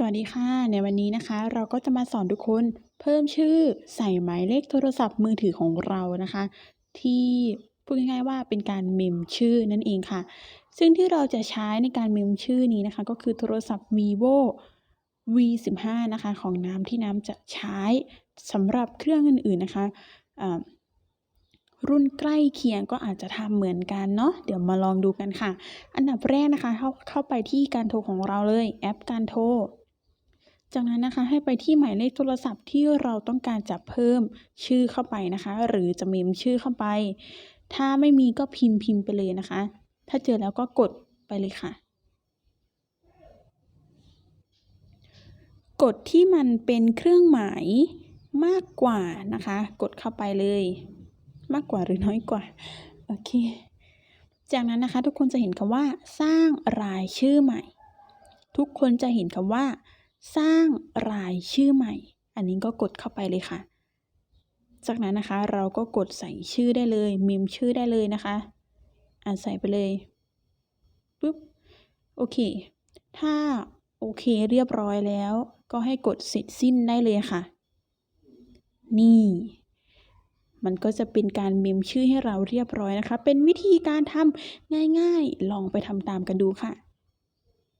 สวัสดีค่ะ ในวันนี้นะคะ เราก็จะมาสอนทุกคนเพิ่มชื่อใส่หมายเลขโทรศัพท์มือถือของเรานะคะ ที่พูดง่ายๆว่าเป็นการเมมชื่อนั่นเองค่ะ ซึ่งที่เราจะใช้ในการเมมชื่อนี้นะคะ ก็คือโทรศัพท์ vivo v15 นะคะ ของน้ำที่น้ำจะใช้สำหรับเครื่องอื่นๆนะคะอ่ารุ่นใกล้เคียงก็อาจจะทำเหมือนกันเนาะเดี๋ยวมาลองดูกันค่ะ อันดับแรกนะคะ เข้าเข้าไปที่การโทรของเราเลยแอปการโทร จากนั้นนะคะให้ไปที่หมายเลขโทรศัพท์ที่เราต้องการจะเพิ่มชื่อเข้าไปนะคะ หรือจะเมมชื่อเข้าไป ถ้าไม่มีก็พิมพ์พิมพ์ไปเลยนะคะ ถ้าเจอแล้วก็กดไปเลยค่ะ กดที่มันเป็นเครื่องหมายมากกว่านะคะ กดเข้าไปเลย มากกว่าหรือน้อยกว่าโอเค จากนั้นนะคะทุกคนจะเห็นคำว่า สร้างรายชื่อใหม่ ทุกคนจะเห็นคำว่า สร้างรายชื่อใหม่ อันนี้ก็กดเข้าไปเลยค่ะ จากนั้นนะคะ เราก็กดใส่ชื่อได้เลยเมมชื่อได้เลยนะคะอ่าใส่ไปเลยปุ๊บโอเค ถ้าโอเคเรียบร้อยแล้ว ก็ให้กดเสร็จสิ้นได้เลยค่ะ นี่ มันก็จะเป็นการเมมชื่อให้เราเรียบร้อยนะคะ เป็นวิธีการทำง่ายๆ ลองไปทำตามกันดูค่ะ